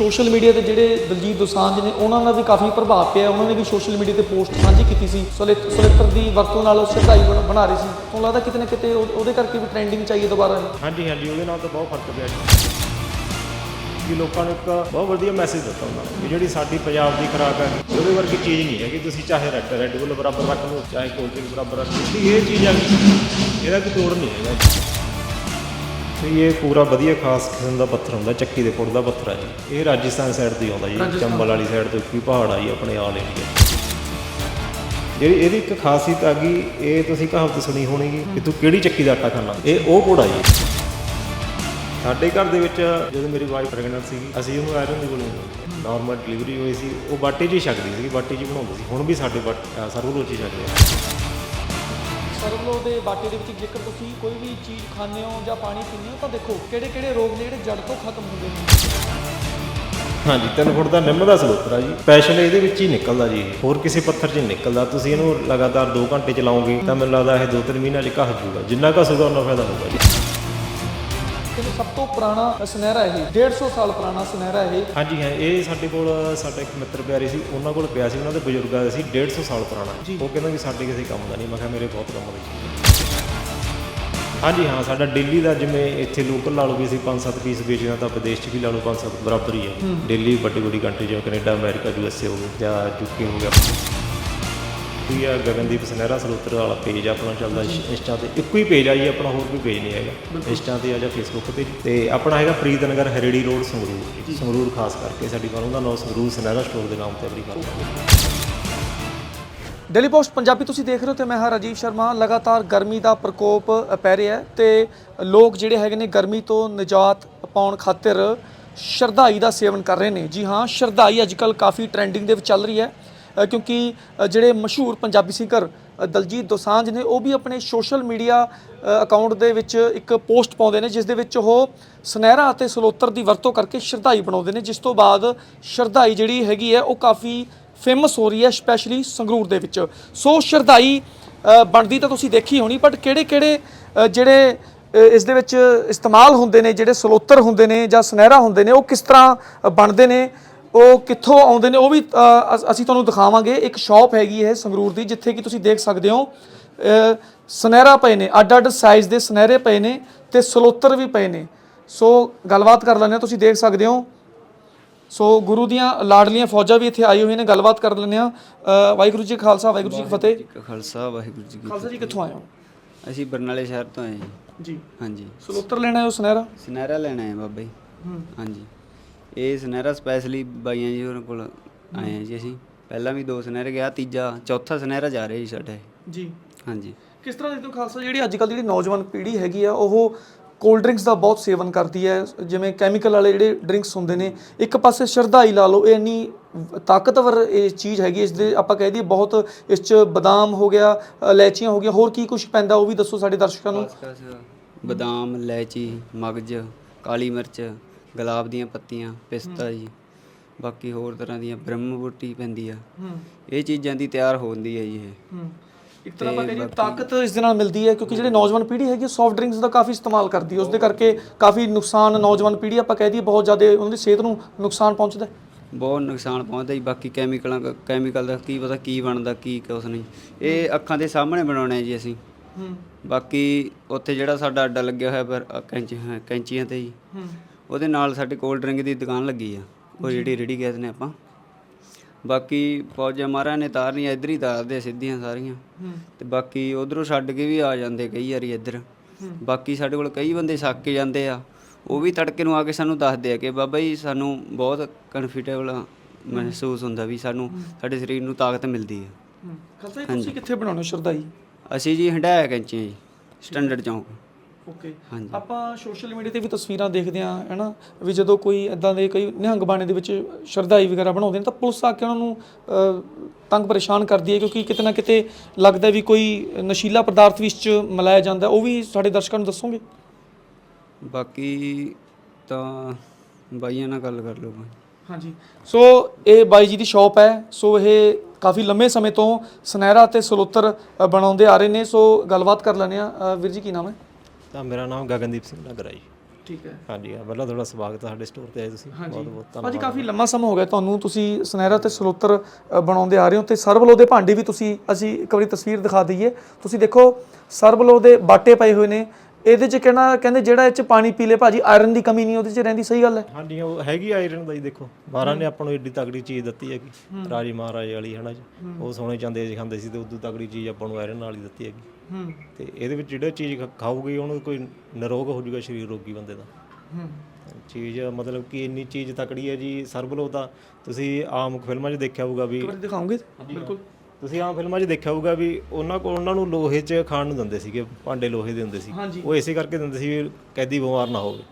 Social media ਤੇ ਜਿਹੜੇ ਦਲਜੀਤ ਦੋਸਾਂਝ ਨੇ, ਉਹਨਾਂ ਦਾ ਵੀ ਕਾਫੀ ਪ੍ਰਭਾਵ ਪਿਆ। ਉਹਨਾਂ ਨੇ ਵੀ ਸੋਸ਼ਲ ਮੀਡੀਆ ਤੇ ਪੋਸਟ ਸਾਂਝੀ ਕੀਤੀ ਸੀ। ਸੁਲਿਤ- ਸੁਲਿੱਤਰ ਦੀ ਵਰਤੋਂ ਨਾਲ ਸ਼ਰਧਾਈ ਬਣ- ਬਣਾ ਰਹੀ ਸੀ। ਤੁਹਾਨੂੰ ਲੱਗਦਾ ਕਿਤੇ ਨਾ ਕਿਤੇ ਉਹ- ਉਹਦੇ ਕਰਕੇ ਵੀ ਟ੍ਰੈਂਡਿੰਗ ਚਾਹੀਏ ਦੁਬਾਰਾ? ਹਾਂਜੀ ਹਾਂਜੀ, ਉਹਦੇ ਨਾਲ ਤਾਂ ਬਹੁਤ ਫ਼ਰਕ ਪਿਆ ਕਿ ਲੋਕਾਂ ਨੂੰ ਇੱਕ ਬਹੁਤ ਵਧੀਆ ਮੈਸੇਜ ਦਿੱਤਾ ਉਹਨਾਂ ਨੇ ਕਿ ਜਿਹੜੀ ਸਾਡੀ ਪੰਜਾਬ ਦੀ ਖੁਰਾਕ ਹੈ, ਉਹਦੇ ਵਰਗੀ ਚੀਜ਼ ਨਹੀਂ ਹੈ ਕਿ ਤੁਸੀਂ ਚਾਹੇ ਰੈੱਡ ਰੈੱਡ ਬੁੱਲ ਬਰਾਬਰ ਰੱਖ ਲਓ, ਚਾਹੇ ਕੋਲਡ ਡਰਿੰਕ ਬਰਾਬਰ ਰੱਖ ਲਓ, ਇਹ ਚੀਜ਼ ਆ ਗਈ ਇਹਦਾ ਕੋਈ ਤੋੜ ਨਹੀਂ ਹੈਗਾ ਵੀ ਇਹ ਪੂਰਾ ਵਧੀਆ ਖਾਸ ਕਿਸਮ ਦਾ ਪੱਥਰ ਹੁੰਦਾ ਚੱਕੀ ਦੇ ਫੁੱਟ ਦਾ ਪੱਥਰ ਹੈ ਜੀ। ਇਹ ਰਾਜਸਥਾਨ ਸਾਈਡ ਤੋਂ ਆਉਂਦਾ ਜੀ ਚੰਬਲ ਵਾਲੀ ਸਾਈਡ ਤੋਂ ਵੀ ਪਹਾੜ ਆ ਜੀ ਆਪਣੇ ਆਲ ਇੰਡੀਆ। ਜਿਹੜੀ ਇਹਦੀ ਇੱਕ ਖਾਸੀਅਤ ਆ ਗਈ ਇਹ ਤੁਸੀਂ ਕਹਾਵਤ ਸੁਣੀ ਹੋਣੀਗੀ ਕਿ ਤੂੰ ਕਿਹੜੀ ਚੱਕੀ ਦਾ ਆਟਾ ਖਾਣਾ ਇਹ ਉਹ ਘੋੜਾ ਜੀ। ਸਾਡੇ ਘਰ ਦੇ ਵਿੱਚ ਜਦੋਂ ਮੇਰੀ ਵਾਈਫ ਪ੍ਰੈਗਨੈਂਟ ਸੀਗੀ ਅਸੀਂ ਉਹਨੂੰ ਆਇਰਨ ਦੀ ਗੋਲੀ ਨਾਰਮਲ ਡਿਲੀਵਰੀ ਹੋਈ ਸੀ ਉਹ ਬਾਟੇ 'ਚ ਹੀ ਛਕਦੀ ਸੀ ਬਾਟੇ 'ਚ ਬਣਾਉਂਦੇ ਸੀ। ਹੁਣ ਵੀ ਸਾਡੇ ਸਰਵ ਚ ਹੀ ਛਕਦੇ ਆ। ਸਰਵਲੋ ਦੇ ਬਾਟੇ ਦੇ ਵਿੱਚ ਜੇਕਰ ਤੁਸੀਂ ਕੋਈ ਵੀ ਚੀਜ਼ ਖਾਂਦੇ ਹੋ ਜਾਂ ਪਾਣੀ ਪੀਂਦੇ ਹੋ ਤਾਂ ਦੇਖੋ ਕਿਹੜੇ ਕਿਹੜੇ ਰੋਗ ਨੇ ਜਿਹੜੇ ਜੜ ਤੋਂ ਖਤਮ ਹੁੰਦੇ ਨੇ। ਹਾਂਜੀ, ਤਿੰਨ ਫੁੱਟ ਦਾ ਨਿੰਮ ਦਾ ਸਲੋਤਰਾ ਜੀ। ਸਪੈਸ਼ਲ ਇਹਦੇ ਵਿੱਚ ਹੀ ਨਿਕਲਦਾ ਜੀ। ਹੋਰ ਕਿਸੇ ਪੱਥਰ 'ਚ ਨਹੀਂ ਨਿਕਲਦਾ। ਤੁਸੀਂ ਇਹਨੂੰ ਲਗਾਤਾਰ 2 ਘੰਟੇ ਚਲਾਓਗੇ ਤਾਂ ਮੈਨੂੰ ਲੱਗਦਾ ਇਹ 2-3 ਮਹੀਨਿਆਂ 'ਚ ਘਸ ਜੂਗਾ। ਜਿੰਨਾ ਘਸੂਗਾ ਉਹਨਾਂ ਫਾਇਦਾ ਹੋਊਗਾ ਜੀ। ਕਿਉਂਕਿ ਸਭ ਤੋਂ ਪੁਰਾਣਾ ਸੁਨਹਿਰਾ ਇਹ 150 ਸਾਲ ਪੁਰਾਣਾ ਸੁਨਹਿਰਾ ਇਹ। ਹਾਂਜੀ ਹਾਂ ਇਹ ਸਾਡੇ ਕੋਲ ਸਾਡਾ ਇੱਕ ਮਿੱਤਰ ਪਿਆਰੇ ਸੀ ਉਹਨਾਂ ਕੋਲ ਪਿਆ ਸੀ ਉਹਨਾਂ ਦੇ ਬਜ਼ੁਰਗਾਂ ਦਾ ਸੀ 150 ਸਾਲ ਪੁਰਾਣਾ। ਉਹ ਕਹਿੰਦਾ ਵੀ ਸਾਡੇ ਕਿਸੇ ਕੰਮ ਦਾ ਨਹੀਂ ਮੈਂ ਕਿਹਾ ਮੇਰੇ ਬਹੁਤ ਕੰਮ ਦਾ ਜੀ ਹਾਂਜੀ ਹਾਂ ਸਾਡਾ ਦਿੱਲੀ ਦਾ ਜਿਵੇਂ ਇੱਥੇ ਲੋਕਲ ਲਾ ਲਓ ਵੀ ਅਸੀਂ 5-7 ਪੀਸ ਵੇਚਦੇ ਹਾਂ ਤਾਂ ਵਿਦੇਸ਼ 'ਚ ਵੀ ਲਾ ਲਓ 5-7 ਬਰਾਬਰ ਹੀ ਹੈ। ਦਿੱਲੀ ਵੱਡੀ ਵੱਡੀ ਕੰਟਰੀ ਜਿਵੇਂ ਕੈਨੇਡਾ ਅਮਰੀਕਾ ਯੂਐਸਏ ਹੋ ਗਿਆ ਜਾਂ ਯੂਕੇ ਹੋ ਗਿਆ। ਕੋਈ ਆ ਗਗਨਦੀਪ ਸਨਹਿਰਾ ਸਲੋਤਰ ਵਾਲਾ ਪੇਜ ਆਪਣਾ ਚੱਲਦਾ ਇੰਸਟਾ ਤੇ। ਇੱਕੋ ਹੀ ਪੇਜ ਆ ਜੀ ਆਪਣਾ ਹੋਰ ਕੋਈ ਪੇਜ ਨਹੀਂ ਹੈਗਾ। ਇੰਸਟਾ ਤੇ ਆ ਜਾਂ ਫੇਸਬੁੱਕ ਤੇ ਤੇ ਆਪਣਾ ਹੈਗਾ ਪ੍ਰੀਤਨਗਰ ਹਰੇੜੀ ਰੋਡ ਸੰਗਰੂਰ। ਸੰਗਰੂਰ ਖਾਸ ਕਰਕੇ ਸਾਡੀ ਫਰਮ ਦਾ ਨਾਮ ਸੰਗਰੂਰ ਸਨਹਿਰਾ ਸਟੋਰ ਦੇ ਨਾਮ ਤੇ ਆਪਣੀ ਫਰਮ ਹੈ। ਡੇਲੀ ਪੋਸਟ ਪੰਜਾਬੀ ਤੁਸੀਂ ਦੇਖ ਰਹੇ ਹੋ ਤੇ ਮੈਂ ਹਾਂ ਰਾਜੀਵ ਸ਼ਰਮਾ। ਲਗਾਤਾਰ ਗਰਮੀ ਦਾ ਪ੍ਰਕੋਪ ਪੈ ਰਿਹਾ ਹੈ ਤੇ ਲੋਕ ਜਿਹੜੇ ਹੈਗੇ ਨੇ ਗਰਮੀ ਤੋਂ ਨਿਜਾਤ ਪਾਉਣ ਖਾਤਰ ਸ਼ਰਧਾਈ ਦਾ ਸੇਵਨ ਕਰ ਰਹੇ ਨੇ। ਜੀ ਹਾਂ ਸ਼ਰਧਾਈ ਅੱਜਕੱਲ ਕਾਫੀ ਟ੍ਰੈਂਡਿੰਗ ਦੇ ਵਿੱਚ ਚੱਲ ਰਹੀ ਹੈ। ਕਿਉਂਕਿ ਜਿਹੜੇ ਮਸ਼ਹੂਰ ਪੰਜਾਬੀ ਸਿੰਗਰ ਦਲਜੀਤ ਦੋਸਾਂਝ ਨੇ, ਉਹ ਵੀ ਆਪਣੇ ਸੋਸ਼ਲ ਮੀਡੀਆ ਅਕਾਊਂਟ ਦੇ ਵਿੱਚ ਇੱਕ ਪੋਸਟ ਪਾਉਂਦੇ ਨੇ, ਜਿਸ ਦੇ ਵਿੱਚ ਉਹ ਸੁਨਹਿਰਾ ਅਤੇ ਸਲੋਤਰ ਦੀ ਵਰਤੋਂ ਕਰਕੇ ਸ਼ਰਧਾਈ ਬਣਾਉਂਦੇ ਨੇ, ਜਿਸ ਤੋਂ ਬਾਅਦ ਸ਼ਰਧਾਈ ਜਿਹੜੀ ਹੈਗੀ ਹੈ, ਉਹ ਕਾਫੀ ਫੇਮਸ ਹੋ ਰਹੀ ਹੈ ਸਪੈਸ਼ਲੀ ਸੰਗਰੂਰ ਦੇ ਵਿੱਚ। ਸੋ ਸ਼ਰਧਾਈ ਬਣਦੀ ਤਾਂ ਤੁਸੀਂ ਦੇਖੀ ਹੋਣੀ ਬਟ ਕਿਹੜੇ ਕਿਹੜੇ ਜਿਹੜੇ ਇਸ ਦੇ ਵਿੱਚ ਇਸਤੇਮਾਲ ਹੁੰਦੇ ਨੇ, ਜਿਹੜੇ ਸਲੋਤਰ ਹੁੰਦੇ ਨੇ ਜਾਂ ਸੁਨਹਿਰਾ ਹੁੰਦੇ ਨੇ, ਉਹ ਕਿਸ ਤਰ੍ਹਾਂ ਬਣਦੇ ਨੇ? ਉਹ ਕਿੱਥੋਂ ਆਉਂਦੇ ਨੇ ਉਹ ਵੀ ਅ, ਅਸ- ਅਸੀਂ ਤੁਹਾਨੂੰ ਦਿਖਾਵਾਂਗੇ। ਇੱਕ ਸ਼ਾਪ ਹੈਗੀ ਹੈ ਸੰਗਰੂਰ ਦੀ ਜਿੱਥੇ ਕਿ ਤੁਸੀਂ ਦੇਖ ਸਕਦੇ ਹੋ। ਅ, ਸੁਨਹਿਰਾ ਪਏ ਨੇ ਅੱਡ ਅੱਡ ਸਾਈਜ਼ ਦੇ ਸੁਨਹਿਰੇ ਪਏ ਨੇ ਤੇ ਸਲੋਤਰ ਵੀ ਪਏ ਨੇ। ਸੋ ਗੱਲਬਾਤ ਕਰ ਲੈਂਦੇ ਹਾਂ ਤੁਸੀਂ ਦੇਖ ਸਕਦੇ ਹੋ। ਸੋ ਗੁਰੂ ਦੀਆਂ ਲਾਡਲੀਆਂ ਫੌਜਾਂ ਵੀ ਇੱਥੇ ਆਈ ਹੋਈਆਂ ਨੇ ਗੱਲਬਾਤ ਕਰ ਲੈਂਦੇ ਆ ਵਾਹਿਗੁਰੂ ਜੀ ਕਾ ਖਾਲਸਾ ਵਾਹਿਗੁਰੂ ਜੀ ਕੀ ਫਤਿਹ ਜੀ ਕਾ ਖਾਲਸਾ ਵਾਹਿਗੁਰੂ ਜੀ ਕੀ ਖਾਲਸਾ ਜੀ ਕਿੱਥੋਂ ਆਏ ਹੋ? ਫਤਿਹ। ਅਸੀਂ ਬਰਨਾਲੇ ਸ਼ਹਿਰ ਤੋਂ ਆਏ ਜੀ। ਜੀ। ਹਾਂਜੀ। ਸਲੋਤਰ ਲੈਣਾ ਹੈ ਉਹ ਸੁਨਹਿਰਾ? ਸੁਨਹਿਰਾ ਲੈਣਾ ਹੈ ਬਾਬਾ ਜੀ। ਹੂੰ। ਹਾਂਜੀ। ਇਹ ਸੁਨਹਿਰਾ ਸਪੈਸ਼ਲੀ ਬਾਈਆਂ ਜੀ ਉਹਨਾਂ ਕੋਲ ਆਏ ਹਾਂ ਜੀ ਅਸੀਂ। ਪਹਿਲਾਂ ਵੀ ਦੋ ਸੁਨਹਿਰੇ ਗਿਆ ਤੀਜਾ ਚੌਥਾ ਸੁਨਹਿਰਾ ਜਾ ਰਿਹਾ ਜੀ ਸਾਡਾ ਇਹ। ਜੀ। ਹਾਂਜੀ। ਕਿਸ ਤਰ੍ਹਾਂ ਦੇਖਦੇ ਹੋ ਖਾਲਸਾ ਜਿਹੜੀ ਅੱਜ ਕੱਲ੍ਹ ਜਿਹੜੀ ਨੌਜਵਾਨ ਪੀੜ੍ਹੀ ਹੈਗੀ ਆ ਉਹ ਕੋਲਡ ਡਰਿੰਕਸ ਦਾ ਬਹੁਤ ਸੇਵਨ ਕਰਦੀ ਹੈ। ਜਿਵੇਂ ਕੈਮੀਕਲ ਵਾਲੇ ਜਿਹੜੇ ਡਰਿੰਕਸ ਹੁੰਦੇ ਨੇ ਇੱਕ ਪਾਸੇ ਸ਼ਰਧਾਈ ਲਾ ਲਓ ਇਹ ਇੰਨੀ ਤਾਕਤਵਰ ਇਹ ਚੀਜ਼ ਹੈਗੀ ਇਸ ਦੇ ਆਪਾਂ ਕਹਿ ਦਈਏ ਬਹੁਤ ਇਸ 'ਚ ਬਦਾਮ ਹੋ ਗਿਆ ਇਲਾਇਚੀਆਂ ਹੋ ਗਈਆਂ ਹੋਰ ਕੀ ਕੁਝ ਪੈਂਦਾ ਉਹ ਵੀ ਦੱਸੋ ਸਾਡੇ ਦਰਸ਼ਕਾਂ ਨੂੰ। ਬਦਾਮ ਇਲਾਇਚੀ ਮਗਜ ਕਾਲੀ ਮਿਰਚ ਗੁਲਾਬ ਦੀਆਂ ਪੱਤੀਆਂ ਪਿਸਤਾ ਜੀ ਬਾਕੀ ਹੋਰ ਤਰ੍ਹਾਂ ਦੀਆਂ ਬ੍ਰਹਮ ਬੂਟੀ ਪੈਂਦੀ ਆ। ਹੂੰ। ਇਹ ਚੀਜ਼ਾਂ ਦੀ ਤਿਆਰ ਹੁੰਦੀ ਹੈ ਜੀ ਇਹ। ਹੂੰ। ਇੱਕ ਤਰ੍ਹਾਂ ਆਪਾਂ ਕਹਿੰਦੇ ਤਾਕਤ ਇਸ ਦੇ ਨਾਲ ਮਿਲਦੀ ਹੈ ਕਿਉਂਕਿ ਜਿਹੜੇ ਨੌਜਵਾਨ ਪੀੜ੍ਹੀ ਹੈਗੀ ਸੌਫਟ ਡਰਿੰਕਸ ਦਾ ਕਾਫੀ ਇਸਤੇਮਾਲ ਕਰਦੀ ਹੈ। ਉਸ ਦੇ ਕਰਕੇ ਕਾਫੀ ਨੁਕਸਾਨ ਨੌਜਵਾਨ ਪੀੜ੍ਹੀ ਆਪਾਂ ਕਹਿ ਦਈਏ ਬਹੁਤ ਜ਼ਿਆਦਾ ਉਹਨਾਂ ਦੀ ਸਿਹਤ ਨੂੰ ਨੁਕਸਾਨ ਪਹੁੰਚਦਾ ਹੈ। ਬਹੁਤ ਨੁਕਸਾਨ ਪਹੁੰਚਦਾ ਜੀ। ਬਾਕੀ ਕੈਮੀਕਲਾਂ ਕੈਮੀਕਲ ਦਾ ਕੀ ਪਤਾ ਕੀ ਬਣਦਾ ਕੀ ਕੁਛ ਨਹੀਂ। ਇਹ ਅੱਖਾਂ ਦੇ ਸਾਹਮਣੇ ਬਣਾਉਣੇ ਜੀ ਅਸੀਂ। ਹੂੰ। ਬਾਕੀ ਉੱਥੇ ਜਿਹੜਾ ਸਾਡਾ ਅੱਡਾ ਲੱਗਿਆ ਹੋਇਆ ਪਰ ਕੈਂਚੀ ਕੈਂਚੀਆਂ ਤੇ ਜੀ। ਹੂੰ। ਉਹਦੇ ਨਾਲ ਸਾਡੀ ਕੋਲਡ ਡਰਿੰਕ ਦੀ ਦੁਕਾਨ ਲੱਗੀ ਆ। ਉਹ ਜਿਹੜੀ ਰੇੜੀ ਗੈਸ ਨੇ ਆਪਾਂ। ਬਾਕੀ ਫੌਜਾਂ ਮਹਾਰਾਜ ਨੇ ਤਾਰਨੀਆਂ ਇੱਧਰ ਹੀ ਤਾਰਦੇ ਸਿੱਧੀਆਂ ਸਾਰੀਆਂ। ਤੇ ਬਾਕੀ ਉਧਰੋਂ ਛੱਡ ਕੇ ਵੀ ਆ ਜਾਂਦੇ ਕਈ ਵਾਰੀ ਇੱਧਰ। ਬਾਕੀ ਸਾਡੇ ਕੋਲ ਕਈ ਬੰਦੇ ਛੱਕ ਕੇ ਜਾਂਦੇ ਆ। ਉਹ ਵੀ ਤੜਕੇ ਨੂੰ ਆ ਕੇ ਸਾਨੂੰ ਦੱਸਦੇ ਆ ਕਿ ਬਾਬਾ ਜੀ ਸਾਨੂੰ ਬਹੁਤ ਕੰਫਰਟੇਬਲ ਮਹਿਸੂਸ ਹੁੰਦਾ ਵੀ ਸਾਨੂੰ ਸਾਡੇ ਸਰੀਰ ਨੂੰ ਤਾਕਤ ਮਿਲਦੀ ਹੈ। ਖਾਲਸਾ ਜੀ ਤੁਸੀਂ ਕਿੱਥੇ ਬਣਾਉਣੇ ਹੋ ਸ਼ਰਧਾਈ? ਅਸੀਂ ਜੀ ਹੰਡਾਇਆ ਕੈਂਚੀਆਂ ਜੀ ਸਟੈਂਡਰਡ ਚੌਂਕ। ਓਕੇ ਹਾਂਜੀ। ਆਪਾਂ ਸੋਸ਼ਲ ਮੀਡੀਆ ਤੇ ਵੀ ਤਸਵੀਰਾਂ ਦੇਖਦੇ ਆ ਹੈਨਾ ਵੀ ਜਦੋਂ ਕੋਈ ਇਦਾਂ ਦੇ ਕਈ ਨਿਹੰਗ ਬਾਣੇ ਦੇ ਵਿੱਚ ਸ਼ਰਧਾਈ ਵਗੈਰਾ ਬਣਾਉਂਦੇ ਨੇ ਤਾਂ ਪੁਲਿਸ ਆ ਕੇ ਉਹਨਾਂ ਨੂੰ ਤੰਗ ਪਰੇਸ਼ਾਨ ਕਰਦੀ ਹੈ ਕਿਉਂਕਿ ਕਿਤੇ ਨਾ ਕਿਤੇ ਲੱਗਦਾ ਵੀ ਕੋਈ ਨਸ਼ੀਲਾ ਪਦਾਰਥ ਵੀ ਇਸ 'ਚ ਮਿਲਾਇਆ ਜਾਂਦਾ ਉਹ ਵੀ ਸਾਡੇ ਦਰਸ਼ਕਾਂ ਨੂੰ ਦੱਸੋਗੇ? ਬਾਕੀ ਤਾਂ ਬਾਈਆਂ ਨਾਲ ਗੱਲ ਕਰ ਲਓ ਹਾਂਜੀ। ਸੋ ਇਹ ਬਾਈ ਜੀ ਦੀ ਸ਼ਾਪ ਹੈ। ਸੋ ਇਹ ਕਾਫੀ ਲੰਮੇ ਸਮੇਂ ਤੋਂ ਸੁਨਹਿਰਾ ਤੇ ਸਲੋਤਰ ਬਣਾਉਂਦੇ ਆ ਰਹੇ ਨੇ। ਸੋ ਗੱਲਬਾਤ ਕਰ ਲੈਂਦੇ ਆ ਵੀਰ ਜੀ ਕੀ ਨਾਮ ਹੈ? ਤਾਂ ਮੇਰਾ ਨਾਮ ਗਗਨਦੀਪ ਸਿੰਘ ਨਗਰ ਜੀ। ਠੀਕ ਹੈ। ਹਾਂਜੀ ਹਾਂ ਪਹਿਲਾਂ ਤੁਹਾਡਾ ਸਵਾਗਤ ਹੈ ਸਾਡੇ ਸਟੋਰ ਤੇ ਆਏ ਤੁਸੀਂ। ਬਹੁਤ ਬਹੁਤ ਧੰਨਵਾਦ ਕਾਫੀ ਲੰਮਾ ਸਮਾਂ ਹੋ ਗਿਆ। ਤੁਹਾਨੂੰ ਤੁਸੀਂ ਸੁਨਹਿਰਾ ਤੇ ਸਲੋਤਰ ਬਣਾਉਂਦੇ ਆ ਰਹੇ ਹੋ ਤੇ ਸਰਬਲੋ ਦੇ ਭਾਂਡੇ ਵੀ ਤੁਸੀਂ ਅਸੀਂ ਇੱਕ ਵਾਰੀ ਤਸਵੀਰ ਦਿਖਾ ਦਈਏ। ਤੁਸੀਂ ਦੇਖੋ ਸਰਬਲੋ ਦੇ ਬਾਟੇ ਪਏ ਹੋਏ ਨੇ। ਇਹਦੇ ਚ ਕਹਿਣਾ ਕਹਿੰਦੇ ਜਿਹੜਾ ਇਹ ਚ ਪਾਣੀ ਪੀ ਲੇ ਭਾਜੀ ਆਇਰਨ ਦੀ ਕਮੀ ਨਹੀਂ ਉਹਦੇ ਚ ਰਹਿੰਦੀ ਸਹੀ ਗੱਲ ਹੈ। ਹਾਂਜੀ ਉਹ ਹੈਗੀ ਆਇਰਨ ਦਾ ਜੀ ਦੇਖੋ। ਮਹਾਰਾਜ ਨੇ ਆਪਾਂ ਨੂੰ ਏਡੀ ਤਗੜੀ ਚੀਜ਼ ਦਿੱਤੀ ਹੈਗੀ। ਰਾਜੀ ਮਹਾਰਾਜ ਵਾਲੀ ਹਨਾ ਜੀ। ਉਹ ਸੋਨੇ ਚਾਂਦੇ ਖਾਂਦੇ ਸੀ ਤੇ ਉਦੋਂ ਤਗੜੀ ਚੀਜ਼ ਆਪਾਂ ਨੂੰ ਆਇਰਨ ਨਾਲ ਹੀ ਦਿੱਤੀ ਹੈਗੀ। ਹੂੰ। ਤੇ ਇਹਦੇ ਵਿੱਚ ਜਿਹੜਾ ਚੀਜ਼ ਖਾਊਗੀ ਉਹਨੂੰ ਕੋਈ ਨਿਰੋਗ ਹੋ ਜਾਊਗਾ ਸਰੀਰ ਰੋਗੀ ਬੰਦੇ ਦਾ। ਹੂੰ। ਚੀਜ਼ ਮਤਲਬ ਕਿ ਇੰਨੀ ਚੀਜ਼ ਤਕੜੀ ਹੈ ਜੀ ਸਰਬਲੋ ਤਾਂ ਤੁਸੀਂ ਆਮ ਫਿਲਮਾਂ 'ਚ ਦੇਖਿਆ ਹੋਊਗਾ ਵੀ ਇੱਕ ਵਾਰੀ ਦਿਖਾਓਗੇ ਬਿਲਕੁਲ। ਤੁਸੀਂ ਆਮ ਫਿਲਮਾਂ 'ਚ ਦੇਖਿਆ ਹੋਊਗਾ ਵੀ ਉਹਨਾਂ ਕੋਲ ਉਹਨਾਂ ਨੂੰ ਲੋਹੇ 'ਚ ਖਾਣ ਨੂੰ ਦਿੰਦੇ ਸੀਗੇ ਭਾਂਡੇ ਲੋਹੇ ਦੇ ਹੁੰਦੇ ਸੀ। ਉਹ ਇਸੇ ਕਰਕੇ ਦਿੰਦੇ ਸੀ ਵੀ ਕੈਦੀ ਬਿਮਾਰ ਨਾ ਹੋਵੇ।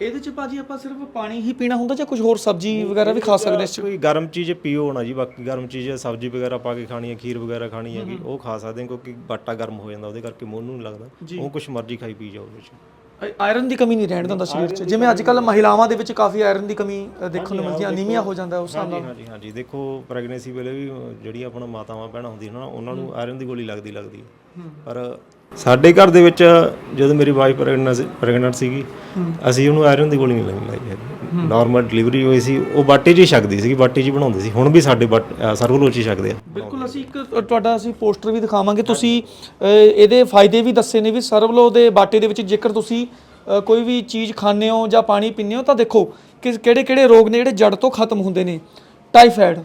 ਇਹਦੇ ਚ ਭਾਜੀ ਆਪਾਂ ਸਿਰਫ ਪਾਣੀ ਹੀ ਪੀਣਾ ਹੁੰਦਾ ਜਾਂ ਕੁਝ ਹੋਰ ਸਬਜ਼ੀ ਵਗੈਰਾ ਵੀ ਖਾ ਸਕਦੇ ਇਸ ਚ? ਕੋਈ ਗਰਮ ਚੀਜ਼ ਪੀਓ ਨਾ ਜੀ ਬਾਕੀ ਗਰਮ ਚੀਜ਼ ਸਬਜ਼ੀ ਵਗੈਰਾ ਪਾ ਕੇ ਖਾਣੀ ਹੈ ਖੀਰ ਵਗੈਰਾ ਖਾਣੀ ਹੈਗੀ ਉਹ ਖਾ ਸਕਦੇ ਹੋ ਕਿਉਂਕਿ ਬਾਟਾ ਗਰਮ ਹੋ ਜਾਂਦਾ ਉਹਦੇ ਕਰਕੇ ਮੂੰਹ ਨੂੰ ਨਹੀਂ ਲੱਗਦਾ ਉਹ ਕੁਛ ਮਰਜ਼ੀ ਖਾਈ ਪੀ ਜਾਓ ਉਹਦੇ 'ਚ। ਆਇਰਨ ਦੀ ਕਮੀ ਨਹੀਂ ਰਹਿਣ ਦਿੰਦਾ ਸਰੀਰ 'ਚ। ਜਿਵੇਂ ਅੱਜ ਕੱਲ ਮਹਿਲਾਵਾਂ ਦੇ ਵਿੱਚ ਕਾਫੀ ਆਇਰਨ ਦੀ ਕਮੀ ਅ, ਦੇਖਣ ਨੂੰ ਮਿਲਦੀ ਹੈ ਅਨੀਮੀਆ ਹੋ ਜਾਂਦਾ ਉਸ ਹਿਸਾਬ ਨਾਲ। ਹਾਂਜੀ ਹਾਂਜੀ ਹਾਂਜੀ ਦੇਖੋ ਪ੍ਰੈਗਨੈਂਸੀ ਵੇਲੇ ਵੀ ਜਿਹੜੀ ਆਪਣਾ ਮਾਤਾਵਾਂ ਭੈਣਾਂ ਹੁੰਦੀਆਂ ਨਾ ਉਹਨਾਂ ਨੂੰ ਆਇਰਨ ਦੀ ਗੋਲੀ ਲੱਗਦੀ ਲੱਗਦੀ ਹੈ। ਪਰ ਸਾਡੇ ਘਰ ਦੇ ਵਿੱਚ ਜਦੋਂ ਮੇਰੀ ਵਾਈਫ ਪ੍ਰੈਗਨੈਂਟ ਸੀਗੀ, ਅਸੀਂ ਉਹਨੂੰ ਆਇਰਨ ਦੀ ਗੋਲੀ ਨਹੀਂ ਲਾਈ ਲਾਈ ਹੈਗੀ ਨਾਰਮਲ ਡਿਲੀਵਰੀ ਹੋਈ ਸੀ, ਉਹ ਬਾਟੀ 'ਚ ਹੀ ਛਕਦੀ ਸੀਗੀ, ਬਾਟੀ 'ਚ ਹੀ ਬਣਾਉਂਦੇ ਸੀ। ਹੁਣ ਵੀ ਸਾਡੇ ਸਰਵਲੋਚ 'ਚ ਛਕਦੇ ਆ। ਬਿਲਕੁਲ, ਅਸੀਂ ਇੱਕ ਤੁਹਾਡਾ ਅਸੀਂ ਪੋਸਟਰ ਵੀ ਦਿਖਾਵਾਂਗੇ। ਤੁਸੀਂ ਇਹਦੇ ਫਾਇਦੇ ਵੀ ਦੱਸੇ ਨੇ ਵੀ ਸਰਵਲੋ ਦੇ ਬਾਟੇ ਦੇ ਵਿੱਚ। ਜੇਕਰ ਤੁਸੀਂ ਕੋਈ ਵੀ ਚੀਜ਼ ਖਾਂਦੇ ਹੋ ਜਾਂ ਪਾਣੀ ਪੀਂਦੇ ਹੋ, ਤਾਂ ਦੇਖੋ ਕਿ ਕਿਹੜੇ ਕਿਹੜੇ ਰੋਗ ਨੇ ਜਿਹੜੇ ਜੜ ਤੋਂ ਖਤਮ ਹੁੰਦੇ ਨੇ। ਟਾਈਫਾਇਡ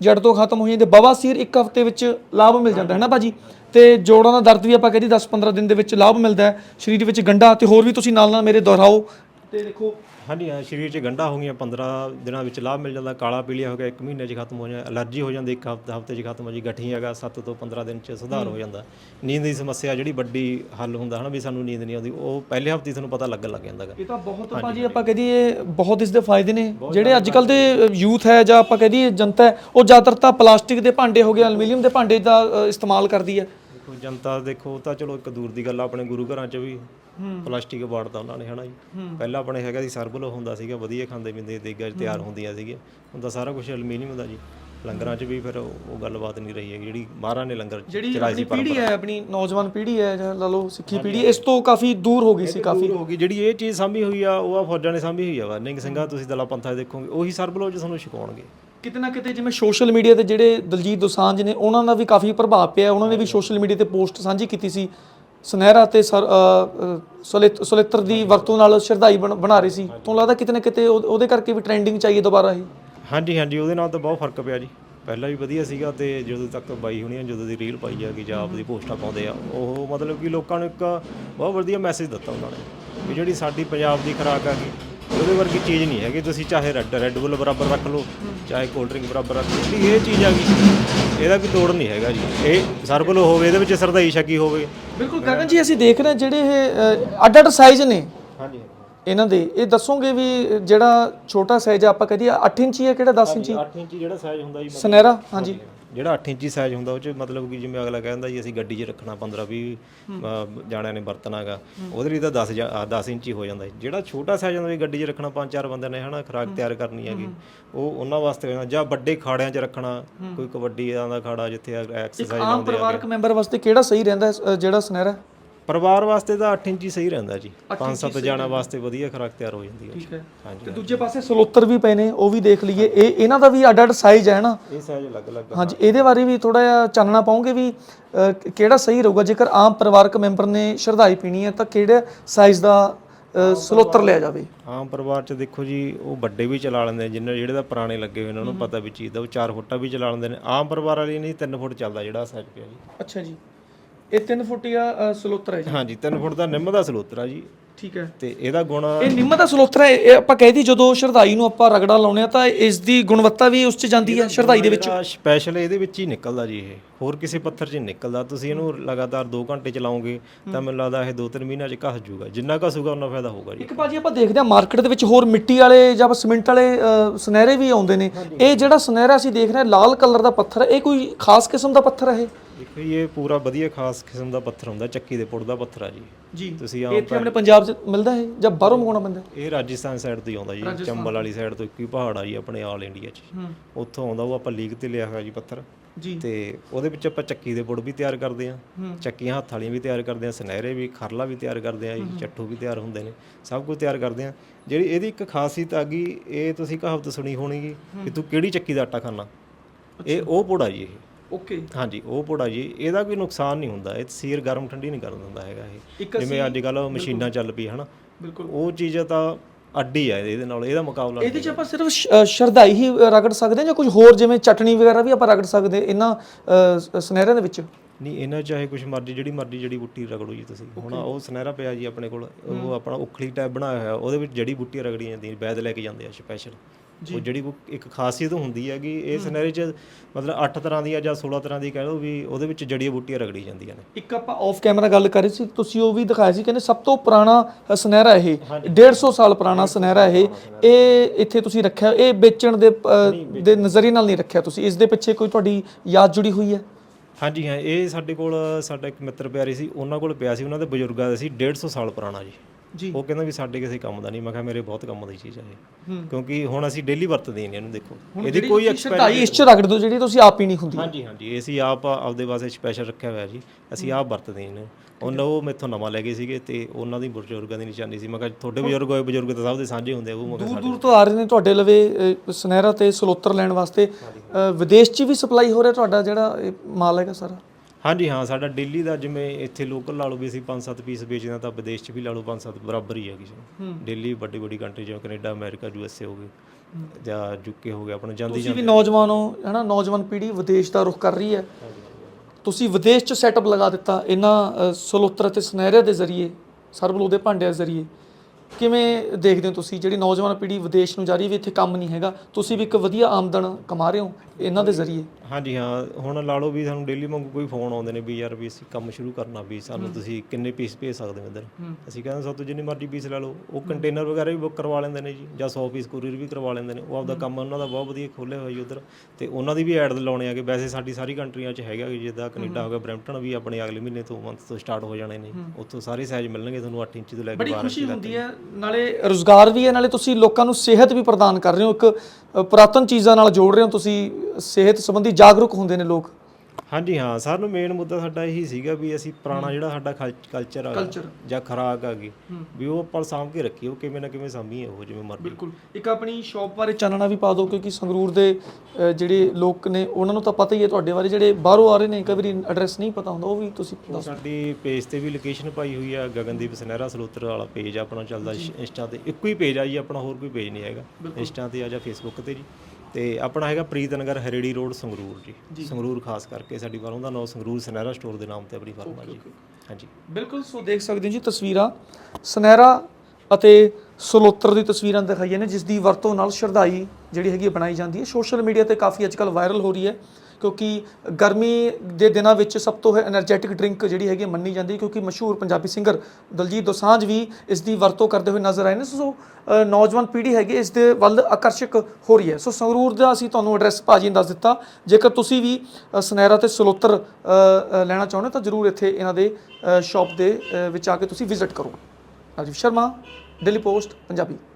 ਜੜ ਤੋਂ ਖਤਮ ਹੋ ਜਾਂਦੇ ਬਵਾਸੀਰ ਇੱਕ ਹਫ਼ਤੇ ਵਿੱਚ ਲਾਭ ਮਿਲ ਜਾਂਦਾ ਹੈ ਨਾ ਭਾਜੀ? ਤੇ ਜੋੜਾਂ ਦਾ ਦਰਦ ਵੀ ਆਪਾਂ ਕਹਿੰਦੇ 10-15 ਦਿਨ ਦੇ ਵਿੱਚ ਲਾਭ ਮਿਲਦਾ ਹੈ। ਸਰੀਰ ਵਿੱਚ ਗੰਢਾ ਤੇ ਹੋਰ ਵੀ ਤੁਸੀਂ ਨਾਲ ਨਾਲ ਮੇਰੇ ਦੁਹਰਾਓ। ਤੇ ਦੇਖੋ ਹਾਂਜੀ ਹਾਂ ਸਰੀਰ 'ਚ ਗੰਢਾਂ ਹੋ ਗਈਆਂ 15 ਦਿਨਾਂ ਵਿੱਚ ਲਾਭ ਮਿਲ ਜਾਂਦਾ। ਕਾਲਾ ਪੀਲੀਆ ਹੋ ਗਿਆ 1 ਮਹੀਨੇ 'ਚ ਖਤਮ ਹੋ ਜਾਂਦਾ। ਅਲਰਜੀ ਹੋ ਜਾਂਦੀ ਇੱਕ ਹਫ਼ਤੇ ਹਫ਼ਤੇ 'ਚ ਖਤਮ ਹੋ ਜੀ ਗੱਠੀ ਹੈਗਾ 7 ਤੋਂ 15 ਦਿਨ 'ਚ ਸੁਧਾਰ ਹੋ ਜਾਂਦਾ। ਨੀਂਦ ਦੀ ਸਮੱਸਿਆ ਜਿਹੜੀ ਵੱਡੀ ਹੱਲ ਹੁੰਦਾ ਹਨਾ ਵੀ ਸਾਨੂੰ ਨੀਂਦ ਨਹੀਂ ਆਉਂਦੀ। ਉਹ ਪਹਿਲੇ ਹਫ਼ਤੇ ਤੁਹਾਨੂੰ ਪਤਾ ਲੱਗਣ ਲੱਗ ਜਾਂਦਾ ਗਾ ਇਹ ਤਾਂ ਬਹੁਤ ਭਾਜੀ ਆਪਾਂ ਕਹਦੀਏ ਬਹੁਤ ਇਸ ਦੇ ਫਾਇਦੇ ਨੇ। ਜਿਹੜੇ ਅੱਜ ਕੱਲ ਦੇ ਯੂਥ ਹੈ ਜਾਂ ਆਪਾਂ ਕਹਦੀਏ ਜਨਤਾ ਹੈ ਉਹ ਜ਼ਿਆਦਾਤਰ ਤਾਂ ਪਲਾਸਟਿਕ ਦੇ ਭਾਂਡੇ ਹੋ ਗਏ ਐਲੂਮੀਨੀਅਮ ਦੇ ਭਾਂਡੇ ਦਾ ਅ, ਇਸਤੇਮਾਲ ਕਰਦੀ ਹੈ। ਦੇਖੋ ਜਨਤਾ ਦੇਖੋ ਉਹ ਤਾਂ ਚਲੋ ਇੱਕ ਦੂਰ ਦੀ ਗੱਲ ਆ, ਆਪਣੇ ਗੁਰੂ ਘਰਾਂ 'ਚ ਵੀ ਪਲਾਸਟਿਕ ਵਾੜਦਾ ਉਹਨਾਂ ਨੇ ਹਨਾ ਜੀ? ਪਹਿਲਾਂ ਆਪਣੇ ਹੈਗਾ ਸੀ ਸਰਬਲੋ ਹੁੰਦਾ ਸੀਗਾ ਵਧੀਆ ਖਾਂਦੇ ਪੀਂਦੇ ਦੇਗਾਂ ਤਿਆਰ ਹੁੰਦੀਆਂ ਸੀਗੀਆਂ। ਹੁਣ ਤਾਂ ਸਾਰਾ ਕੁਝ ਐਲੂਮੀਨੀਅਮ ਦਾ ਜੀ। ਲੰਗਰਾਂ 'ਚ ਵੀ ਫਿਰ ਉਹ ਉਹ ਗੱਲਬਾਤ ਨਹੀਂ ਰਹੀ ਹੈਗੀ ਜਿਹੜੀ ਮਹਾਰਾਜ ਨੇ ਲੰਗਰ ਜਿਹੜੀ ਚਲਾਈ ਆਪਣੀ ਸੀ ਪੀੜ੍ਹੀ ਹੈ ਆਪਣੀ ਨੌਜਵਾਨ ਪੀੜ੍ਹੀ ਹੈ ਜਾਂ ਲਾ ਲਓ ਸਿੱਖੀ ਪੀੜ੍ਹੀ ਇਸ ਤੋਂ ਕਾਫੀ ਦੂਰ ਹੋ ਗਈ ਸੀ ਕਾਫੀ। ਹੋ ਗਈ। ਜਿਹੜੀ ਇਹ ਚੀਜ਼ ਸਾਂਭੀ ਹੋਈ ਆ ਉਹ ਆ ਫੌਜਾਂ ਨੇ ਸਾਂਭੀ ਹੋਈ ਆ ਵਾ ਨਿੰਗ ਸਿੰਘਾਂ ਤੁਸੀਂ ਦਲਾ ਪੰਥਾ ਦੇਖੋਗੇ ਉਹੀ ਸਰਬਲੋ 'ਚ ਤੁਹਾਨੂੰ ਸਿਖਾਉਣਗੇ ਕਿਤੇ ਨਾ ਕਿਤੇ ਜਿਵੇਂ ਸੋਸ਼ਲ ਮੀਡੀਆ ਤੇ ਜਿਹੜੇ ਦਲਜੀਤ ਦੋਸਾਂਝ ਨੇ ਉਹਨਾਂ ਦਾ ਵੀ ਕਾਫੀ ਪ੍ਰਭਾਵ ਪਿਆ। ਉਹਨਾਂ ਨੇ ਵੀ ਸੋਸ਼ਲ ਮੀਡੀਆ ਤੇ ਪੋਸਟ ਸਾਂਝੀ ਕੀਤੀ ਸੀ। ਸੁਨਹਿਰਾ ਤੇ ਸੁਲਿੱਤਰ ਦੀ ਵਰਤੋਂ ਨਾਲ ਸ਼ਰਧਾਈ ਬਣ- ਰਹੀ ਸੀ। ਤੁਹਾਨੂੰ ਲੱਗਦਾ ਕਿਤੇ ਨਾ ਕਿਤੇ ਉਹ- ਉਹਦੇ ਕਰਕੇ ਵੀ ਟ੍ਰੈਂਡਿੰਗ ਚਾਹੀਏ ਦੁਬਾਰਾ ਇਹ? ਹਾਂਜੀ ਹਾਂਜੀ ਉਹਦੇ ਨਾਲ ਤਾਂ ਬਹੁਤ ਫ਼ਰਕ ਪਿਆ ਜੀ। ਪਹਿਲਾਂ ਵੀ ਵਧੀਆ ਸੀਗਾ ਤੇ ਜਦੋਂ ਤੱਕ ਬਾਈ ਹੁਣੀਆਂ ਜਦੋਂ ਦੀ ਰੀਲ ਪਾਈ ਕਿ ਜਾਂ ਆਪਦੀ ਪੋਸਟਾਂ ਪਾਉਂਦੇ ਆ ਉਹ ਮਤਲਬ ਕਿ ਲੋਕਾਂ ਨੂੰ ਇੱਕ ਬਹੁਤ ਵਧੀਆ ਮੈਸੇਜ ਦਿੱਤਾ ਉਹਨਾਂ ਨੇ ਵੀ ਜਿਹੜੀ ਸਾਡੀ ਪੰਜਾਬ ਦੀ ਖੁਰਾਕ ਆ ਗਈ। ਉਹਦੇ ਵਰਗੀ ਚੀਜ਼ ਨਹੀਂ ਹੈਗੀ ਤੁਸੀਂ ਚਾਹੇ ਰੈੱਡ ਰੈੱਡ ਬੁੱਲ ਬਰਾਬਰ ਰੱਖ ਲਓ ਚਾਹੇ ਕੋਲਡ ਡਰਿੰਕ ਬਰਾਬਰ ਰੱਖ ਲਓ ਜਿਹੜੀ ਇਹ ਚੀਜ਼ ਆ ਗਈ ਇਹਦਾ ਕੋਈ ਤੋੜ ਨਹੀਂ ਹੈਗਾ ਜੀ। ਇਹ ਸਰਬਲ ਹੋਵੇ ਇਹਦੇ ਵਿੱਚ ਸਰਦਾਈ ਛਕੀ ਹੋਵੇ। ਬਿਲਕੁਲ ਗਗਨ ਜੀ ਅਸੀਂ ਦੇਖ ਰਹੇ ਜਿਹੜੇ ਇਹ ਅੱਡ ਅੱਡ ਸਾਈਜ਼ ਨੇ। ਹਾਂਜੀ ਇਹਨਾਂ ਦੇ ਇਹ ਦੱਸੋਗੇ ਵੀ ਜਿਹੜਾ ਛੋਟਾ ਸਾਈਜ਼ ਆਪਾਂ ਕਹਦੀਏ 8 ਇੰਚੀ ਹੈ ਕਿਹੜਾ 10 ਇੰਚੀ? 8 ਇੰਚੀ ਜਿਹੜਾ ਸਾਈਜ਼ ਹੁੰਦਾ ਜੀ ਸੁਨਹਿਰਾ ਹਾਂਜੀ। ਜਿਹੜਾ 8 ਇੰਚੀ ਸਾਈਜ਼ ਹੁੰਦਾ ਉਹ ਚ ਮਤਲਬ ਕਿ ਜਿਵੇਂ ਅਗਲਾ ਕਹਿੰਦਾ ਜੀ ਅਸੀਂ ਗੱਡੀ 'ਚ ਰੱਖਣਾ 15 20 ਜਾਣਿਆਂ ਨੇ ਵਰਤਣਾਗਾ ਉਹਦੇ ਲਈ ਤਾਂ 10 ਜਾਂ- ਅ, 10 ਇੰਚੀ ਹੋ ਜਾਂਦਾ। ਜਿਹੜਾ ਛੋਟਾ ਸਾਈਜ਼ ਹੁੰਦਾ ਵੀ ਗੱਡੀ 'ਚ ਰੱਖਣਾ ਪੰਜ ਚਾਰ ਬੰਦਿਆਂ ਨੇ ਹਨਾ ਖੁਰਾਕ ਤਿਆਰ ਕਰਨੀ ਹੈਗੀ ਉਹ ਉਹਨਾਂ ਵਾਸਤੇ ਕਹਿੰਦਾ ਜਾਂ ਵੱਡੇ ਖਾੜਿਆਂ 'ਚ ਰੱਖਣਾ ਕੋਈ ਕਬੱਡੀ ਦਾ ਖਾੜਾ ਜਿੱਥੇ ਐਕਸਰਸਾਈਜ਼ ਆਮ ਲਾਉਂਦੇ ਆ ਪਰਿਵਾਰਕ ਮੈਂਬਰ ਵਾਸਤੇ ਕਿਹੜਾ ਸਹੀ ਰਹਿੰਦਾ ਹੈ, ਜਿਹੜਾ ਸੁਨਹਿਰਾ? ਪਰਿਵਾਰ ਵਾਸਤੇ ਤਾਂ 8 ਇੰਚੀ ਸਹੀ ਰਹਿੰਦਾ ਜੀ। ਪੰਜ ਸੱਤ ਜਾਣਾਂ ਵਾਸਤੇ ਵਧੀਆ ਖੁਰਾਕ ਤਿਆਰ ਹੋ ਜਾਂਦੀ ਹੈ ਠੀਕ ਹੈ। ਹਾਂਜੀ ਤੇ ਦੂਜੇ ਪਾਸੇ ਸਲੋਤਰ ਵੀ ਪਏ ਨੇ ਉਹ ਵੀ ਦੇਖ ਲਈਏ। ਇਹ ਇਹਨਾਂ ਦਾ ਵੀ ਅੱਡ ਅੱਡ ਸਾਈਜ਼ ਹੈ ਨਾ? ਇਹ ਸਾਈਜ਼ ਅਲੱਗ-ਅਲੱਗ ਹਾਂਜੀ ਇਹਦੇ ਬਾਰੇ ਵੀ ਥੋੜਾ ਜਿਹਾ ਚਾਨਣਾ ਪਾਉਂਗੇ ਵੀ ਕਿਹੜਾ ਸਹੀ ਰਹੂਗਾ? ਜੇਕਰ ਆਮ ਪਰਿਵਾਰਕ ਮੈਂਬਰ ਨੇ ਸ਼ਰਧਾਈ ਪੀਣੀ ਹੈ ਤਾਂ ਕਿਹੜੇ ਸਾਈਜ਼ ਦਾ ਸਲੋਤਰ ਲਿਆ ਜਾਵੇ? ਆਮ ਪਰਿਵਾਰ ਚ ਦੇਖੋ ਜੀ ਉਹ ਵੱਡੇ ਵੀ ਚਲਾ ਲੈਂਦੇ ਜਿੰਨੇ ਜਿਹੜੇ ਦਾ ਪੁਰਾਣੇ ਲੱਗੇ ਹੋਏ ਉਹਨਾਂ ਨੂੰ ਪਤਾ ਵੀ ਚੀਜ਼ ਦਾ ਉਹ 4 ਫੁੱਟਾ ਵੀ ਚਲਾ ਲੈਂਦੇ ਨੇ। ਆਮ ਪਰਿਵਾਰ ਵਾਲੀ ਨਹੀਂ 3 ਫੁੱਟ ਚੱਲਦਾ ਜਿਹੜਾ ਸਾਈਜ਼ ਪਿਆ ਜੀ। ਅੱਛਾ ਜੀ। ਇਹ 3 ਫੁੱਟੀਆ ਅ, ਸਲੋਤਰ ਹੈ ਜੀ। ਹਾਂਜੀ 3 ਫੁੱਟ ਦਾ ਨਿੰਮ ਦਾ ਸਲੋਤਰਾ ਜੀ। ਠੀਕ ਹੈ। ਤੇ ਇਹਦਾ ਗੁਣ ਇਹ ਨਿੰਮ ਦਾ ਸਲੋਤਰ ਹੈ। ਇਹ ਆਪਾਂ ਕਹਿ ਦੀ ਜਦੋਂ ਸ਼ਰਧਾਈ ਨੂੰ ਆਪਾਂ ਰਗੜਾ ਲਾਉਨੇ ਆ ਤਾਂ ਇਸ ਦੀ ਗੁਣਵੱਤਾ ਵੀ ਉਸ 'ਚ ਜਾਂਦੀ ਹੈ ਸ਼ਰਧਾਈ ਦੇ ਵਿੱਚ। ਸਪੈਸ਼ਲ ਇਹਦੇ ਵਿੱਚ ਹੀ ਨਿਕਲਦਾ ਜੀ ਇਹ। ਹੋਰ ਕਿਸੇ ਪੱਥਰ 'ਚ ਨਹੀਂ ਨਿਕਲਦਾ। ਤੁਸੀਂ ਇਹਨੂੰ ਲਗਾਤਾਰ 2 ਘੰਟੇ ਚਲਾਓਗੇ ਤਾਂ ਮੈਨੂੰ ਲੱਗਦਾ ਇਹ 2-3 ਮਹੀਨਿਆਂ 'ਚ ਘਸ ਜੂਗਾ। ਜਿੰਨਾ ਘਸੂਗਾ ਉਹਨਾਂ ਫਾਇਦਾ ਹੋਊਗਾ ਜੀ। ਇੱਕ ਭਾਜੀ ਆਪਾਂ ਦੇਖਦੇ ਹਾਂ ਮਾਰਕੀਟ ਦੇ ਵਿੱਚ ਹੋਰ ਮਿੱਟੀ ਵਾਲੇ ਜਾਂ ਸਿਮੈਂਟ ਵਾਲੇ ਅ, ਸੁਨਹਿਰੇ ਵੀ ਆਉਂਦੇ ਨੇ। ਇਹ ਜਿਹੜਾ ਸੁਨਹਿਰਾ ਅਸੀਂ ਦੇਖ ਰਹੇ ਹਾਂ ਲਾਲ ਕਲਰ ਦਾ ਪੱਥਰ ਹੈ। ਇਹ ਕੋਈ ਖਾਸ ਕਿਸਮ ਦਾ ਪੱਥਰ ਹੈ ਇਹ? ਦੇਖੋ ਜੀ ਇਹ ਪੂਰਾ ਵਧੀਆ ਖਾਸ ਕਿਸਮ ਦਾ ਪੱਥਰ ਹੁੰਦਾ। ਚੱਕੀ ਦੇ ਪੁੜ ਦਾ ਪੱਥਰ ਆ ਜੀ। ਜੀ। ਤੁਸੀਂ ਇਹ ਆਮ ਇੱਥੇ ਆਪਣੇ ਪੰਜਾਬ 'ਚ ਮਿਲਦਾ ਹੈ ਜਾਂ ਬਾਹਰੋਂ ਮੰਗਵਾਉਣਾ ਪੈਂਦਾ ਹੈ? ਇਹ ਰਾਜਸਥਾਨ ਸਾਈਡ ਤੋਂ ਹੀ ਆਉਂਦਾ ਜੀ ਚੰਬਲ ਵਾਲੀ ਸਾਈਡ ਤੋਂ ਇੱਕ ਹੀ ਪਹਾੜ ਆ ਜੀ ਆਪਣੇ ਆਲ ਇੰਡੀਆ 'ਚ। ਉੱਥੋਂ ਆਉਂਦਾ ਉਹ ਆਪਾਂ ਲੀਕ ਤੇ ਲਿਆ ਹੋਇਆ ਜੀ ਪੱਥਰ। ਜੀ। ਤੇ ਉਹਦੇ ਵਿੱਚ ਆਪਾਂ ਚੱਕੀ ਦੇ ਗੁੜ ਵੀ ਤਿਆਰ ਕਰਦੇ ਆ ਚੱਕੀਆਂ ਹੱਥ ਵਾਲੀਆਂ ਵੀ ਤਿਆਰ ਕਰਦੇ ਆ ਸੁਨਹਿਰੇ ਵੀ ਖਰਲਾ ਵੀ ਤਿਆਰ ਕਰਦੇ ਆ ਜੀ ਚੱਠੂ ਵੀ ਤਿਆਰ ਹੁੰਦੇ ਨੇ ਸਭ ਕੁਝ ਤਿਆਰ ਕਰਦੇ ਆ ਜਿਹੜੀ ਇਹਦੀ ਇੱਕ ਖਾਸੀਅਤ ਆ ਗਈ ਇਹ ਤੁਸੀਂ ਕਹਾਵਤ ਸੁਣੀ ਹੋਣੀਗੀ ਕਿ ਤੂੰ ਕਿਹੜੀ ਚੱਕੀ ਦਾ ਆਟਾ ਖਾਣਾ ਇਹ ਉਹ ਪੋੜਾ ਜੀ ਇਹ। ਓਕੇ। ਹਾਂਜੀ ਉਹ ਪੋੜਾ ਜੀ ਇਹਦਾ ਕੋਈ ਨੁਕਸਾਨ ਨਹੀਂ ਹੁੰਦਾ ਇਹ ਸੀਰ ਗਰਮ ਠੰਡੀ ਨਹੀਂ ਕਰਨ ਦਿੰਦਾ ਹੈਗਾ ਇਹ। ਜਿਵੇਂ ਅੱਜ ਕੱਲ ਮਸ਼ੀਨਾਂ ਚੱਲ ਪਈ ਹਨਾ? ਬਿਲਕੁਲ। ਉਹ ਚੀਜ਼ ਤਾਂ ਅੱਡੀ ਆ ਇਹਦੇ ਨਾਲ ਇਹਦਾ ਮੁਕਾਬਲਾ ਇਹਦੇ ਚ ਆਪਾਂ ਸਿਰਫ ਸ਼- ਅ, ਸ਼ਰਧਾਈ ਹੀ ਰਗੜ ਸਕਦੇ ਹਾਂ ਜਾਂ ਕੁਝ ਹੋਰ ਜਿਵੇਂ ਚਟਣੀ ਵਗੈਰਾ ਵੀ ਆਪਾਂ ਰਗੜ ਸਕਦੇ ਇਹਨਾਂ ਅ, ਸੁਨਹਿਰਿਆਂ ਦੇ ਵਿੱਚ? ਨਹੀਂ ਇਹਨਾਂ ਚਾਹੇ ਕੁਛ ਮਰਜ਼ੀ ਜਿਹੜੀ ਮਰਜ਼ੀ ਜੜੀ ਬੂਟੀ ਰਗੜੋ ਜੀ ਤੁਸੀਂ। ਹੁਣ ਉਹ ਸੁਨਹਿਰਾ ਪਿਆ ਜੀ ਆਪਣੇ ਕੋਲ ਉਹ ਆਪਣਾ ਉਖਲੀ ਟੈਬ ਬਣਾਇਆ ਹੋਇਆ ਉਹਦੇ ਵਿੱਚ ਜੜੀ ਬੂਟੀਆਂ ਰਗੜੀਆਂ ਜਾਂਦੀਆਂ ਵੈਦ ਲੈ ਕੇ ਜਾਂਦੇ ਆ ਸਪੈਸ਼ਲ ਉਹ ਜਿਹੜੀ ਇੱਕ ਖਾਸੀਅਤ ਹੁੰਦੀ ਹੈ ਕਿ ਇਹ ਸੁਨਹਿਰੇ ਚ ਮਤਲਬ 8 ਤਰ੍ਹਾਂ ਦੀ ਆ ਜਾਂ 16 ਤਰ੍ਹਾਂ ਦੀ ਕਹਿ ਲਓ ਵੀ ਉਹਦੇ ਵਿੱਚ ਜੜੀਆਂ ਬੂਟੀਆਂ ਰਗੜੀ ਜਾਂਦੀਆਂ ਨੇ। ਇੱਕ ਆਪਾਂ ਆਫ ਕੈਮਰਾ ਗੱਲ ਕਰ ਰਹੇ ਸੀ ਤੁਸੀਂ ਉਹ ਵੀ ਦਿਖਾਇਆ ਸੀ ਕਹਿੰਦੇ ਸਭ ਤੋਂ ਪੁਰਾਣਾ ਸੁਨਹਿਰਾ ਇਹ। 150 ਸਾਲ ਪੁਰਾਣਾ ਸੁਨਹਿਰਾ ਇਹ। ਇਹ ਇੱਥੇ ਤੁਸੀਂ ਰੱਖਿਆ ਇਹ ਵੇਚਣ ਦੇ ਦੇ ਨਜ਼ਰੀਏ ਨਾਲ ਨਹੀਂ ਰੱਖਿਆ ਤੁਸੀਂ। ਇਸ ਦੇ ਪਿੱਛੇ ਕੋਈ ਤੁਹਾਡੀ ਯਾਦ ਜੁੜੀ ਹੋਈ ਹੈ? ਹਾਂਜੀ ਹਾਂ ਇਹ ਸਾਡੇ ਕੋਲ ਸਾਡਾ ਇੱਕ ਮਿੱਤਰ ਪਿਆਰੀ ਸੀ ਉਹਨਾਂ ਕੋਲ ਪਿਆ ਸੀ ਉਹਨਾਂ ਦੇ ਬਜ਼ੁਰਗਾਂ ਦਾ ਸੀ 150 ਸਾਲ ਪੁਰਾਣਾ ਜੀ। ਉਹ ਕਹਿੰਦਾ ਵੀ ਸਾਡੇ ਕਿਸੇ ਕੰਮ ਦਾ ਨਹੀਂ। ਮੈਂ ਕਿਹਾ ਮੇਰੇ ਬਹੁਤ ਕੰਮ ਦੀ ਚੀਜ਼ ਆ ਇਹ। ਕਿਉਂਕਿ ਹੁਣ ਅਸੀਂ ਡੇਲੀ ਵਰਤਦੇ ਨੇ ਇਹਨੂੰ ਦੇਖੋ। ਇਹਦੀ ਕੋਈ ਸ਼ਰਧਾਈ ਇਸ ਚ ਰਗੜ ਦਿਓ ਜਿਹੜੀ ਤੁਸੀਂ ਆਪ ਹੀ ਨਹੀਂ ਹੁੰਦੀ। ਹਾਂਜੀ ਹਾਂਜੀ। ਅਸੀਂ ਆਪ ਆਪਦੇ ਵਾਸਤੇ ਸਪੈਸ਼ਲ ਰੱਖਿਆ ਹੋਇਆ ਜੀ। ਅਸੀਂ ਆਪ ਵਰਤਦੇ ਨੇ ਉਹਨਾਂ ਉਹ ਮੈਥੋਂ ਨਵਾਂ ਲੈ ਗਏ ਸੀਗੇ ਤੇ ਉਹਨਾਂ ਦੀ ਬਜ਼ੁਰਗਾਂ ਦੀ ਨਿਸ਼ਾਨੀ ਸੀ। ਮੈਂ ਕਿਹਾ ਤੁਹਾਡੇ ਬਜ਼ੁਰਗ ਹੋਏ ਬਜ਼ੁਰਗ ਤਾਂ ਸਭ ਦੇ ਸਾਂਝੇ ਹੁੰਦੇ ਆ ਉਹ ਮੈਂ ਦੂਰ ਦੂਰ ਤੋਂ ਆ ਰਹੇ ਨੇ ਤੁਹਾਡੇ ਲਵੇ ਅ, ਸੁਨਹਿਰਾ ਤੇ ਸਲੋਤਰ ਲੈਣ ਵਾਸਤੇ। ਵਿਦੇਸ਼ 'ਚ ਵੀ ਸਪਲਾਈ ਹੋ ਰਿਹਾ ਤੁਹਾਡਾ ਜਿਹੜਾ ਮਾਲ ਹੈਗਾ ਸਾਰਾ? ਹਾਂਜੀ ਹਾਂ ਸਾਡਾ ਦਿੱਲੀ ਦਾ ਜਿਵੇਂ ਇੱਥੇ ਲੋਕਲ ਲਾ ਲਓ ਵੀ ਅਸੀਂ 5-7 ਪੀਸ ਵੇਚਦੇ ਹਾਂ ਤਾਂ ਵਿਦੇਸ਼ 'ਚ ਵੀ ਲਾ ਲਓ 5-7 ਬਰਾਬਰ ਹੀ ਹੈ ਕਿਸੇ ਨੂੰ। ਦਿੱਲੀ ਵੱਡੀ ਵੱਡੀ ਕੰਟਰੀ ਜਿਵੇਂ Canada America U S A ਹੋ। ਗਏ ਜਾਂ ਯੂਕੇ ਹੋ ਗਿਆ ਆਪਣਾ ਜਾਂਦੀ ਤੁਸੀਂ ਵੀ ਨੌਜਵਾਨ ਹੋ ਹੈਨਾ ਨੌਜਵਾਨ ਪੀੜ੍ਹੀ ਵਿਦੇਸ਼ ਦਾ ਰੁਖ ਕਰ ਰਹੀ ਹੈ। ਤੁਸੀਂ ਵਿਦੇਸ਼ 'ਚ ਸੈਟਅਪ ਲਗਾ ਦਿੱਤਾ ਇਹਨਾਂ ਸਲੋਤਰ ਤੇ ਸੁਨਹਿਰੇ ਦੇ ਜ਼ਰੀਏ ਸਰਬਲੋ ਦੇ ਭਾਂਡਿਆਂ ਦੇ ਜ਼ਰੀਏ। ਕਿਵੇਂ ਦੇਖਦੇ ਹੋ ਤੁਸੀਂ? ਜਿਹੜੀ ਨੌਜਵਾਨ ਪੀੜ੍ਹੀ ਵਿਦੇਸ਼ ਨੂੰ ਜਾ ਰਹੀ ਵੀ ਇੱਥੇ ਕੰਮ ਨਹੀਂ ਹੈਗਾ ਤੁਸੀਂ ਵੀ ਇੱਕ ਵਧੀਆ ਆਮਦਨ ਕਮਾ ਰਹੇ ਹੋ ਇਹਨਾਂ ਦੇ ਜ਼ਰੀਏ? ਹਾਂਜੀ ਹਾਂ ਹੁਣ ਲਾ ਲਓ ਵੀ ਸਾਨੂੰ ਡੇਲੀ ਵਾਂਗੂ ਕੋਈ ਫੋਨ ਆਉਂਦੇ ਨੇ ਵੀ ਯਾਰ ਵੀ ਅਸੀਂ ਕੰਮ ਸ਼ੁਰੂ ਕਰਨਾ ਵੀ ਸਾਨੂੰ ਤੁਸੀਂ ਕਿੰਨੇ ਪੀਸ ਭੇਜ ਸਕਦੇ ਹੋ ਇੱਧਰ? ਅਸੀਂ ਕਹਿੰਦੇ ਸਾਡੇ ਤੋਂ ਜਿੰਨੀ ਮਰਜ਼ੀ ਪੀਸ ਲੈ ਲਓ। ਉਹ ਕੰਟੇਨਰ ਵਗੈਰਾ ਵੀ ਬੁੱਕ ਕਰਵਾ ਲੈਂਦੇ ਨੇ ਜੀ ਜਾਂ 100 ਪੀਸ ਕੁਰੀਅਰ ਵੀ ਕਰਵਾ ਲੈਂਦੇ ਨੇ। ਉਹ ਆਪਦਾ ਕੰਮ ਉਹਨਾਂ ਦਾ ਬਹੁਤ ਵਧੀਆ ਖੋਲ੍ਹਿਆ ਹੋਇਆ ਜੀ ਉੱਧਰ। ਤੇ ਉਹਨਾਂ ਦੀ ਵੀ ਐਡ ਲਾਉਣੇ ਆ ਕਿ ਵੈਸੇ ਸਾਡੀ ਸਾਰੀ ਕੰਟਰੀਆਂ 'ਚ ਹੈਗਾ ਕਿ ਜਿੱਦਾਂ ਕੈਨੇਡਾ ਹੋ। ਗਿਆ ਬਰੈਂਪਟਨ ਵੀ ਆਪਣੇ ਅਗਲੇ ਮਹੀਨੇ ਤੋਂ ਮੰਥ ਤੋਂ ਸਟਾਰਟ ਹੋ ਜਾਣੇ ਨੇ। ਉੱਥੋਂ ਸਾਰੇ ਸਾਈਜ਼ ਮਿਲਣਗੇ ਤੁਹਾਨੂੰ 8 ਇੰਚ ਤੋਂ ਲੈ ਕੇ ਬੜੀ 12 ਖੁਸ਼ੀ ਹੁੰਦੀ ਹੈ। ਨਾਲੇ ਰੋਜ਼ਗਾਰ ਵੀ ਹੈ ਨਾਲੇ ਤੁਸੀਂ ਲੋਕਾਂ ਨੂੰ ਸਿਹਤ ਵੀ ਪ੍ਰਦਾਨ ਕਰ ਰਹੇ ਹੋ। ਇੱਕ ਪੁਰਾਤਨ ਚੀਜ਼ਾਂ ਨਾਲ ਜੋੜ ਰਹੇ ਹੋ ਤੁਸੀਂ ਸਿਹਤ ਸੰਬੰਧੀ ਜਾਗਰੂਕ ਹੁੰਦੇ ਨੇ ਲੋਕ? ਹਾਂਜੀ ਹਾਂ ਸਾਨੂੰ ਮੇਨ ਮੁੱਦਾ ਸਾਡਾ ਇਹੀ ਸੀਗਾ ਵੀ ਅਸੀਂ ਪੁਰਾਣਾ ਜਿਹੜਾ ਸਾਡਾ ਕਲਚਰ ਆ ਜਾਂ ਖਰਾਕ ਆ ਗਈ ਵੀ ਉਹ ਆਪਾਂ ਸਾਂਭ ਕੇ ਰੱਖੀਏ ਉਹ ਕਿਵੇਂ ਨਾ ਕਿਵੇਂ ਸਾਂਭੀਏ ਉਹ ਜਿਵੇਂ ਮਰਜ਼ੀ ਬਿਲਕੁਲ। ਇੱਕ ਆਪਣੀ ਸ਼ਾਪ ਬਾਰੇ ਚਾਨਣਾ ਵੀ ਪਾ ਦਿਓ ਕਿਉਂਕਿ ਸੰਗਰੂਰ ਦੇ ਅ, ਜਿਹੜੇ ਲੋਕ ਨੇ ਉਹਨਾਂ ਨੂੰ ਤਾਂ ਪਤਾ ਹੀ ਹੈ ਤੁਹਾਡੇ ਬਾਰੇ ਜਿਹੜੇ ਬਾਹਰੋਂ ਆ ਰਹੇ ਨੇ ਕਈ ਵਾਰੀ ਐਡਰੈਸ ਨਹੀਂ ਪਤਾ ਹੁੰਦਾ ਉਹ ਵੀ ਤੁਸੀਂ ਉਹ ਸਾਡੀ ਪੇਜ ਤੇ ਵੀ ਲੋਕੇਸ਼ਨ ਪਾਈ ਹੋਈ ਆ ਗਗਨਦੀਪ ਸੁਨਹਿਰਾ ਸਲੋਤਰ ਵਾਲਾ ਪੇਜ ਆਪਣਾ ਚੱਲਦਾ ਇੰਸਟਾ ਤੇ ਇੱਕੋ ਹੀ ਪੇਜ ਆ ਜੀ ਆਪਣਾ ਹੋਰ ਕੋਈ ਪੇਜ ਨਹੀਂ ਹੈਗਾ। ਇੰਸਟਾ ਤੇ ਆ ਜਾਂ ਫੇਸਬੁੱਕ ਤੇ ਜੀ। ਤੇ ਆਪਣਾ ਹੈਗਾ ਪ੍ਰੀਤਨਗਰ ਹਰੇੜੀ ਰੋਡ ਸੰਗਰੂਰ ਜੀ। ਸੰਗਰੂਰ ਖਾਸ ਕਰਕੇ ਸਾਡੀ ਫਰਮ ਦਾ ਨਾਮ ਸੰਗਰੂਰ ਸੁਨਹਿਰਾ ਸਟੋਰ ਦੇ ਨਾਮ ਤੇ ਆਪਣੀ ਫਰਮ ਆ ਜੀ। ਹਾਂਜੀ। ਬਿਲਕੁਲ ਸੋ ਦੇਖ ਸਕਦੇ ਹੋ ਜੀ ਤਸਵੀਰਾਂ। ਸੁਨਹਿਰਾ ਅਤੇ ਸਲੋਤਰ ਦੀ ਤਸਵੀਰਾਂ ਦਿਖਾਈਆਂ ਨੇ ਜਿਸ ਦੀ ਵਰਤੋਂ ਨਾਲ ਸ਼ਰਧਾਈ ਜਿਹੜੀ ਹੈਗੀ ਬਣਾਈ ਜਾਂਦੀ ਹੈ। ਸੋਸ਼ਲ ਮੀਡੀਆ ਤੇ ਕਾਫੀ ਅੱਜਕੱਲ ਵਾਇਰਲ ਹੋ ਰਹੀ ਹੈ। ਕਿਉਂਕਿ ਗਰਮੀ ਦੇ ਦਿਨਾਂ ਵਿੱਚ ਸਭ ਤੋਂ એનર્ਜੈਟਿਕ ਡਰਿੰਕ ਜਿਹੜੀ ਹੈਗੀ ਮੰਨੀ ਜਾਂਦੀ ਕਿਉਂਕਿ ਮਸ਼ਹੂਰ ਪੰਜਾਬੀ ਸਿੰਗਰ ਦਲਜੀਤ ਦੋਸਾਂਝ ਵੀ ਇਸ ਦੀ ਵਰਤੋਂ ਕਰਦੇ ਹੋਏ ਨਜ਼ਰ ਆਏ ਨੇ। ਸੋ ਨੌਜਵਾਨ ਪੀੜ੍ਹੀ ਹੈਗੀ ਇਸ ਦੇ ਵੱਲ ਆਕਰਸ਼ਕ ਹੋ ਰਹੀ ਹੈ। ਸੋ, ਸੰਗਰੂਰ ਦਾ ਅਸੀਂ ਤੁਹਾਨੂੰ ਐਡਰੈਸ ਭਾਜੀ ਨੇ ਦੱਸ ਦਿੱਤਾ। ਜੇਕਰ ਤੁਸੀਂ ਵੀ ਸਨੈਰਾ ਤੇ ਸਲੋਤਰ ਲੈਣਾ ਚਾਹੁੰਦੇ ਤਾਂ ਜ਼ਰੂਰ ਇੱਥੇ ਇਹਨਾਂ ਦੇ ਸ਼ਾਪ ਦੇ ਵਿੱਚ ਆ ਕੇ ਤੁਸੀਂ ਵਿਜ਼ਿਟ ਕਰੋ। ਰਾਜੀਵ ਸ਼ਰਮਾ ਦਿੱਲੀ ਪੋਸਟ ਪੰਜਾਬੀ।